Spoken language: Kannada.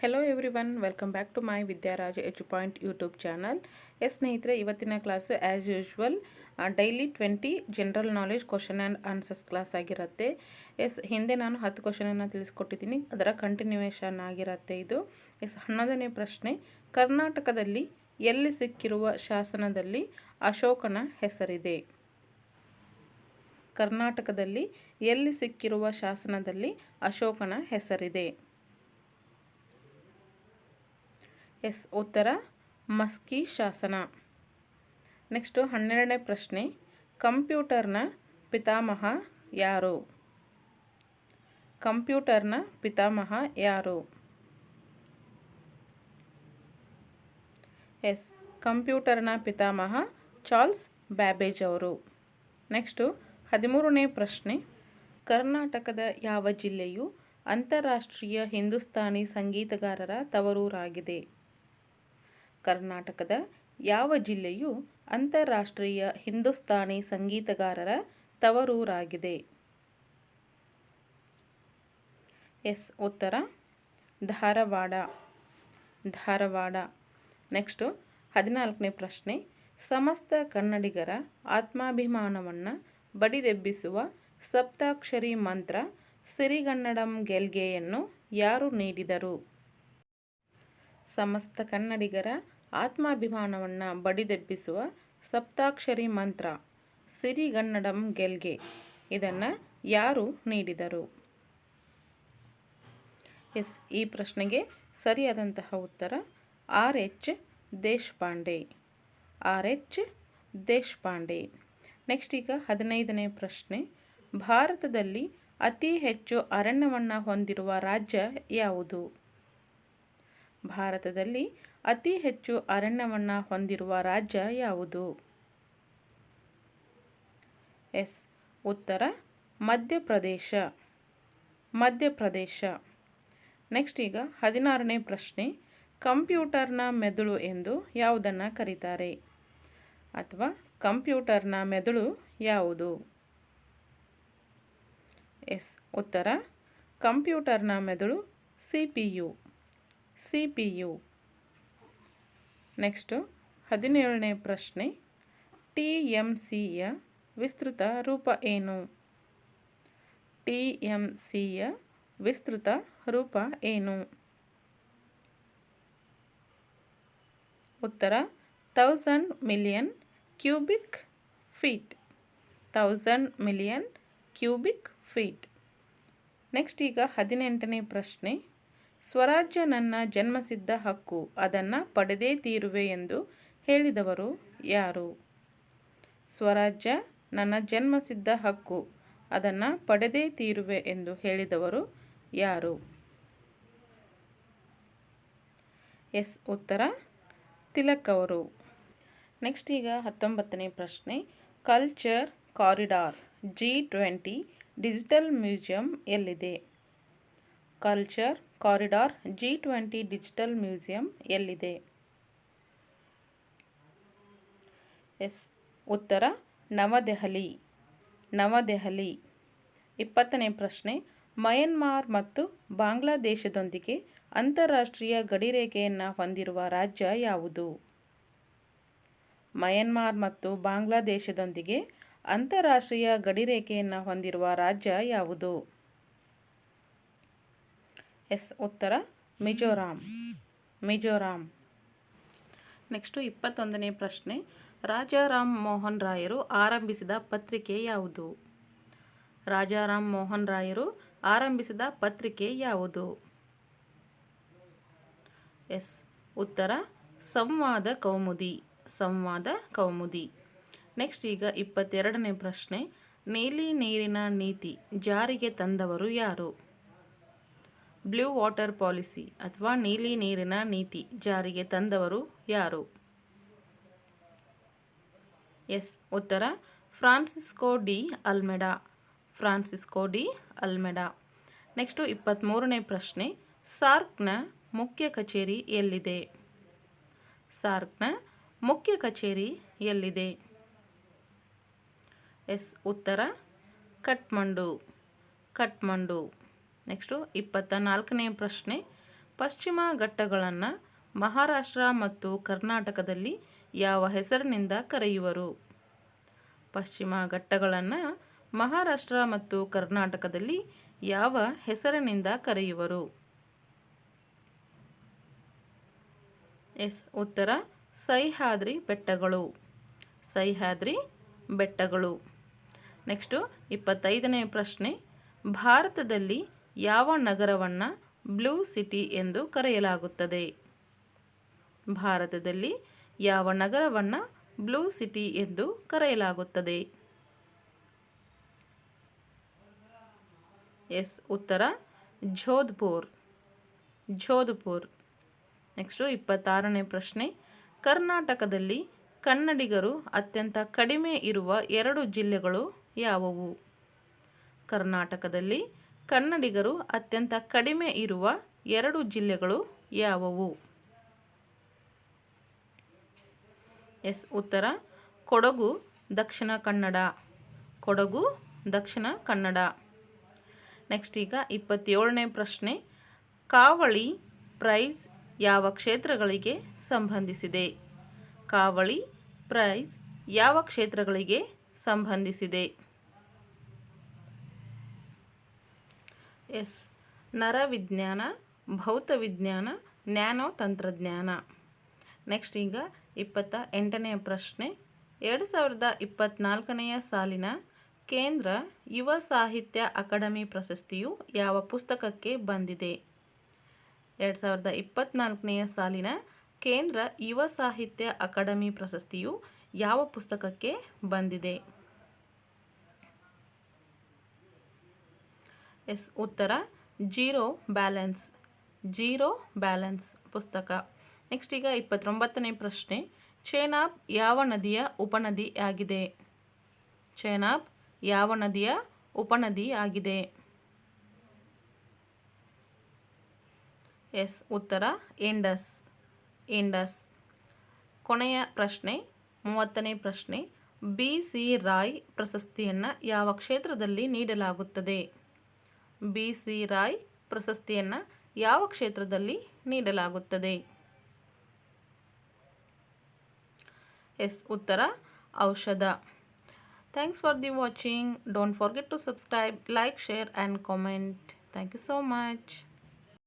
Hello everyone welcome back to my Vidyaraj H point YouTube channel yes ಸ್ನೇಹಿತರೆ ಇವತ್ತಿನ class as usual daily twenty general knowledge question and answers class ಆಗಿರುತ್ತೆ. ಎಸ್ ಹಿಂದೆ ನಾನು ಹತ್ತು ಕ್ವಶನನ್ನು ತಿಳಿಸ್ಕೊಟ್ಟಿದ್ದೀನಿ. ಅದರ ಕಂಟಿನ್ಯೂಯೇಷನ್ ಆಗಿರುತ್ತೆ ಇದು. ಎಸ್ ಹನ್ನೊಂದನೇ ಪ್ರಶ್ನೆ, ಕರ್ನಾಟಕದಲ್ಲಿ ಎಲ್ಲಿ ಸಿಕ್ಕಿರುವ ಶಾಸನದಲ್ಲಿ ಅಶೋಕನ ಹೆಸರಿದೆ? ಕರ್ನಾಟಕದಲ್ಲಿ ಎಲ್ಲಿ ಸಿಕ್ಕಿರುವ ಶಾಸನದಲ್ಲಿ ಅಶೋಕನ ಹೆಸರಿದೆ? ಎಸ್ ಉತ್ತರ ಮಸ್ಕಿ ಶಾಸನ. ನೆಕ್ಸ್ಟು ಹನ್ನೆರಡನೇ ಪ್ರಶ್ನೆ, ಕಂಪ್ಯೂಟರ್ನ ಪಿತಾಮಹ ಯಾರು? ಕಂಪ್ಯೂಟರ್ನ ಪಿತಾಮಹ ಯಾರು? ಎಸ್, ಕಂಪ್ಯೂಟರ್ನ ಪಿತಾಮಹ ಚಾರ್ಲ್ಸ್ ಬ್ಯಾಬೇಜ್ ಅವರು. ನೆಕ್ಸ್ಟು ಹದಿಮೂರನೇ ಪ್ರಶ್ನೆ, ಕರ್ನಾಟಕದ ಯಾವ ಜಿಲ್ಲೆಯು ಅಂತಾರಾಷ್ಟ್ರೀಯ ಹಿಂದೂಸ್ತಾನಿ ಸಂಗೀತಗಾರರ ತವರೂರಾಗಿದೆ? ಕರ್ನಾಟಕದ ಯಾವ ಜಿಲ್ಲೆಯು ಅಂತಾರಾಷ್ಟ್ರೀಯ ಹಿಂದೂಸ್ತಾನಿ ಸಂಗೀತಗಾರರ ತವರೂರಾಗಿದೆ? ಎಸ್. ಉತ್ತರ. ಧಾರವಾಡ. ಧಾರವಾಡ. ನೆಕ್ಸ್ಟು ಹದಿನಾಲ್ಕನೇ ಪ್ರಶ್ನೆ. ಸಮಸ್ತ ಕನ್ನಡಿಗರ ಆತ್ಮಾಭಿಮಾನವನ್ನು ಬಡಿದೆಬ್ಬಿಸುವ ಸಪ್ತಾಕ್ಷರಿ ಮಂತ್ರ ಸಿರಿಗನ್ನಡಂ ಗೆಲ್ಗೆಯನ್ನು ಯಾರು ನೀಡಿದರು? ಸಮಸ್ತ ಕನ್ನಡಿಗರ ಆತ್ಮಾಭಿಮಾನವನ್ನು ಬಡಿದೆಬ್ಬಿಸುವ ಸಪ್ತಾಕ್ಷರಿ ಮಂತ್ರ ಸಿರಿಗನ್ನಡಂ ಗೆಲ್ಗೆ. ಇದನ್ನು ಯಾರು ನೀಡಿದರು? ಎಸ್, ಈ ಪ್ರಶ್ನೆಗೆ ಸರಿಯಾದಂತಹ ಉತ್ತರ R H Deshpande. R H Deshpande. Next ಈಗ ಹದಿನೈದನೇ ಪ್ರಶ್ನೆ. ಭಾರತದಲ್ಲಿ ಅತಿ ಹೆಚ್ಚು ಅರಣ್ಯವನ್ನು ಹೊಂದಿರುವ ರಾಜ್ಯ ಯಾವುದು? ಭಾರತದಲ್ಲಿ ಅತಿ ಹೆಚ್ಚು ಅರಣ್ಯವನ್ನು ಹೊಂದಿರುವ ರಾಜ್ಯ ಯಾವುದು? ಎಸ್. ಉತ್ತರ, ಮಧ್ಯಪ್ರದೇಶ. ಮಧ್ಯಪ್ರದೇಶ. ನೆಕ್ಸ್ಟ್ ಈಗ ಹದಿನಾರನೇ ಪ್ರಶ್ನೆ. ಕಂಪ್ಯೂಟರ್ನ ಮೆದುಳು ಎಂದು ಯಾವುದನ್ನು ಕರೀತಾರೆ? ಅಥವಾ ಕಂಪ್ಯೂಟರ್ನ ಮೆದುಳು ಯಾವುದು? ಎಸ್. ಉತ್ತರ, ಕಂಪ್ಯೂಟರ್ನ ಮೆದುಳು C P U. C P U next, ಹದಿನೇಳನೇ ಪ್ರಶ್ನೆ. ಟಿ ಎಂ ಸಿಯ ವಿಸ್ತೃತ ರೂಪ ಏನು? ಟಿ ಎಂ ಸಿಯ ವಿಸ್ತೃತ ರೂಪ ಏನು? ಉತ್ತರ, thousand million cubic feet. Thousand million cubic feet. Next ಈಗ ಹದಿನೆಂಟನೇ ಪ್ರಶ್ನೆ. ಸ್ವರಾಜ್ಯ ನನ್ನ ಜನ್ಮಸಿದ್ಧ ಹಕ್ಕು, ಅದನ್ನು ಪಡೆದೇ ತೀರುವೆ ಎಂದು ಹೇಳಿದವರು ಯಾರು? ಸ್ವರಾಜ್ಯ ನನ್ನ ಜನ್ಮಸಿದ್ಧ ಹಕ್ಕು, ಅದನ್ನು ಪಡೆದೇ ತೀರುವೆ ಎಂದು ಹೇಳಿದವರು ಯಾರು? ಎಸ್. ಉತ್ತರ ತಿಲಕ್ ಅವರು ನೆಕ್ಸ್ಟ್ ಈಗ ಹತ್ತೊಂಬತ್ತನೇ ಪ್ರಶ್ನೆ. Culture corridor G twenty digital museum ಎಲ್ಲಿದೆ? Culture corridor G twenty digital museum ಎಲ್ಲಿದೆ? ಎಸ್. ಉತ್ತರ, ನವದೆಹಲಿ. ನವದೆಹಲಿ. ಇಪ್ಪತ್ತನೇ ಪ್ರಶ್ನೆ. ಮಯನ್ಮಾರ್ ಮತ್ತು ಬಾಂಗ್ಲಾದೇಶದೊಂದಿಗೆ ಅಂತಾರಾಷ್ಟ್ರೀಯ ಗಡಿರೇಖೆಯನ್ನು ಹೊಂದಿರುವ ರಾಜ್ಯ ಯಾವುದು? ಮಯನ್ಮಾರ್ ಮತ್ತು ಬಾಂಗ್ಲಾದೇಶದೊಂದಿಗೆ ಅಂತಾರಾಷ್ಟ್ರೀಯ ಗಡಿರೇಖೆಯನ್ನು ಹೊಂದಿರುವ ರಾಜ್ಯ ಯಾವುದು? ಎಸ್ ಉತ್ತರ ಮಿಜೋರಾಂ. ಮಿಜೋರಾಂ. ನೆಕ್ಸ್ಟು ಇಪ್ಪತ್ತೊಂದನೇ ಪ್ರಶ್ನೆ. ರಾಜಾರಾಮ್ ಮೋಹನ್ ರಾಯರು ಆರಂಭಿಸಿದ ಪತ್ರಿಕೆ ಯಾವುದು? ರಾಜಾರಾಮ್ ಮೋಹನ್ ರಾಯರು ಆರಂಭಿಸಿದ ಪತ್ರಿಕೆ ಯಾವುದು? ಎಸ್ ಉತ್ತರ ಸಂವಾದ ಕೌಮುದಿ. ಸಂವಾದ ಕೌಮುದಿ. ನೆಕ್ಸ್ಟ್ ಈಗ ಇಪ್ಪತ್ತೆರಡನೇ ಪ್ರಶ್ನೆ. ನೀಲಿ ನೀರಿನ ನೀತಿ ಜಾರಿಗೆ ತಂದವರು ಯಾರು? ಬ್ಲೂ ವಾಟರ್ ಪಾಲಿಸಿ ಅಥವಾ ನೀಲಿ ನೀರಿನ ನೀತಿ ಜಾರಿಗೆ ತಂದವರು ಯಾರು? ಎಸ್, ಉತ್ತರ. Francisco de Almeida. Francisco de Almeida. Next ಇಪ್ಪತ್ತ್ಮೂರನೇ ಪ್ರಶ್ನೆ. ಸಾರ್ಕ್ನ ಮುಖ್ಯ ಕಚೇರಿ ಎಲ್ಲಿದೆ? ಸಾರ್ಕ್ನ ಮುಖ್ಯ ಕಚೇರಿ ಎಲ್ಲಿದೆ? ಎಸ್, ಉತ್ತರ. ಕಟ್ಮಂಡು ಕಟ್ಮಂಡು ನೆಕ್ಸ್ಟು ಇಪ್ಪತ್ತ ನಾಲ್ಕನೇ ಪ್ರಶ್ನೆ. ಪಶ್ಚಿಮ ಘಟ್ಟಗಳನ್ನು ಮಹಾರಾಷ್ಟ್ರ ಮತ್ತು ಕರ್ನಾಟಕದಲ್ಲಿ ಯಾವ ಹೆಸರಿನಿಂದ ಕರೆಯುವರು? ಪಶ್ಚಿಮ ಘಟ್ಟಗಳನ್ನು ಮಹಾರಾಷ್ಟ್ರ ಮತ್ತು ಕರ್ನಾಟಕದಲ್ಲಿ ಯಾವ ಹೆಸರಿನಿಂದ ಕರೆಯುವರು? ಎಸ್, ಉತ್ತರ. ಸಹ್ಯಾದ್ರಿ ಬೆಟ್ಟಗಳು. ಸಹ್ಯಾದ್ರಿ ಬೆಟ್ಟಗಳು. ನೆಕ್ಸ್ಟು ಇಪ್ಪತ್ತೈದನೇ ಪ್ರಶ್ನೆ. ಭಾರತದಲ್ಲಿ ಯಾವ ನಗರವನ್ನು ಬ್ಲೂ ಸಿಟಿ ಎಂದು ಕರೆಯಲಾಗುತ್ತದೆ? ಭಾರತದಲ್ಲಿ ಯಾವ ನಗರವನ್ನು ಬ್ಲೂ ಸಿಟಿ ಎಂದು ಕರೆಯಲಾಗುತ್ತದೆ? ಎಸ್, ಉತ್ತರ. ಜೋಧ್ಪುರ್. ಜೋಧ್ಪುರ್. ನೆಕ್ಸ್ಟು ಇಪ್ಪತ್ತಾರನೇ ಪ್ರಶ್ನೆ. ಕರ್ನಾಟಕದಲ್ಲಿ ಕನ್ನಡಿಗರು ಅತ್ಯಂತ ಕಡಿಮೆ ಇರುವ ಎರಡು ಜಿಲ್ಲೆಗಳು ಯಾವುವು? ಕರ್ನಾಟಕದಲ್ಲಿ ಕನ್ನಡಿಗರು ಅತ್ಯಂತ ಕಡಿಮೆ ಇರುವ ಎರಡು ಜಿಲ್ಲೆಗಳು ಯಾವುವು? ಎಸ್, ಉತ್ತರ. ಕೊಡಗು, ದಕ್ಷಿಣ ಕನ್ನಡ. ಕೊಡಗು, ದಕ್ಷಿಣ ಕನ್ನಡ. ನೆಕ್ಸ್ಟ್ ಈಗ ಇಪ್ಪತ್ತೇಳನೇ ಪ್ರಶ್ನೆ. ಕಾವಳಿ ಪ್ರೈಸ್ ಯಾವ ಕ್ಷೇತ್ರಗಳಿಗೆ ಸಂಬಂಧಿಸಿದೆ? ಕಾವಳಿ ಪ್ರೈಸ್ ಯಾವ ಕ್ಷೇತ್ರಗಳಿಗೆ ಸಂಬಂಧಿಸಿದೆ? ಎಸ್. ನರವಿಜ್ಞಾನ, ಭೌತವಿಜ್ಞಾನ ನ್ಯಾನೋ ತಂತ್ರಜ್ಞಾನ ನೆಕ್ಸ್ಟ್ ಈಗ ಇಪ್ಪತ್ತ ಎಂಟನೆಯ ಪ್ರಶ್ನೆ. ಎರಡು ಸಾವಿರದ ಇಪ್ಪತ್ತ್ನಾಲ್ಕನೆಯ ಸಾಲಿನ ಕೇಂದ್ರ ಯುವ ಸಾಹಿತ್ಯ ಅಕಾಡೆಮಿ ಪ್ರಶಸ್ತಿಯು ಯಾವ ಪುಸ್ತಕಕ್ಕೆ ಬಂದಿದೆ? ಎರಡು ಸಾವಿರದ ಇಪ್ಪತ್ತ್ನಾಲ್ಕನೆಯ ಸಾಲಿನ ಕೇಂದ್ರ ಯುವ ಸಾಹಿತ್ಯ ಅಕಾಡೆಮಿ ಪ್ರಶಸ್ತಿಯು ಯಾವ ಪುಸ್ತಕಕ್ಕೆ ಬಂದಿದೆ? ಎಸ್ ಉತ್ತರ. Zero balance. ಜೀರೋ ಬ್ಯಾಲೆನ್ಸ್ ಪುಸ್ತಕ. ನೆಕ್ಸ್ಟ್ ಈಗ ಇಪ್ಪತ್ತೊಂಬತ್ತನೇ ಪ್ರಶ್ನೆ. ಚೇನಾಬ್ ಯಾವ ನದಿಯ ಉಪನದಿ ಆಗಿದೆ? ಚೇನಾಬ್ ಯಾವ ನದಿಯ ಉಪನದಿ ಆಗಿದೆ? ಎಸ್ ಉತ್ತರ. ಇಂಡಸ್. ಇಂಡಸ್. ಕೊನೆಯ ಪ್ರಶ್ನೆ. ಮೂವತ್ತನೇ ಪ್ರಶ್ನೆ. ಬಿ ಸಿ ರಾಯ್ ಪ್ರಶಸ್ತಿಯನ್ನು ಯಾವ ಕ್ಷೇತ್ರದಲ್ಲಿ ನೀಡಲಾಗುತ್ತದೆ? ಬಿ ಸಿ ರಾಯ್ ಪ್ರಶಸ್ತಿಯನ್ನು ಯಾವ ಕ್ಷೇತ್ರದಲ್ಲಿ ನೀಡಲಾಗುತ್ತದೆ? ಎಸ್ ಉತ್ತರ, ಔಷಧ. Thanks for the watching. Don't forget to subscribe, like, share, and comment. Thank you so much.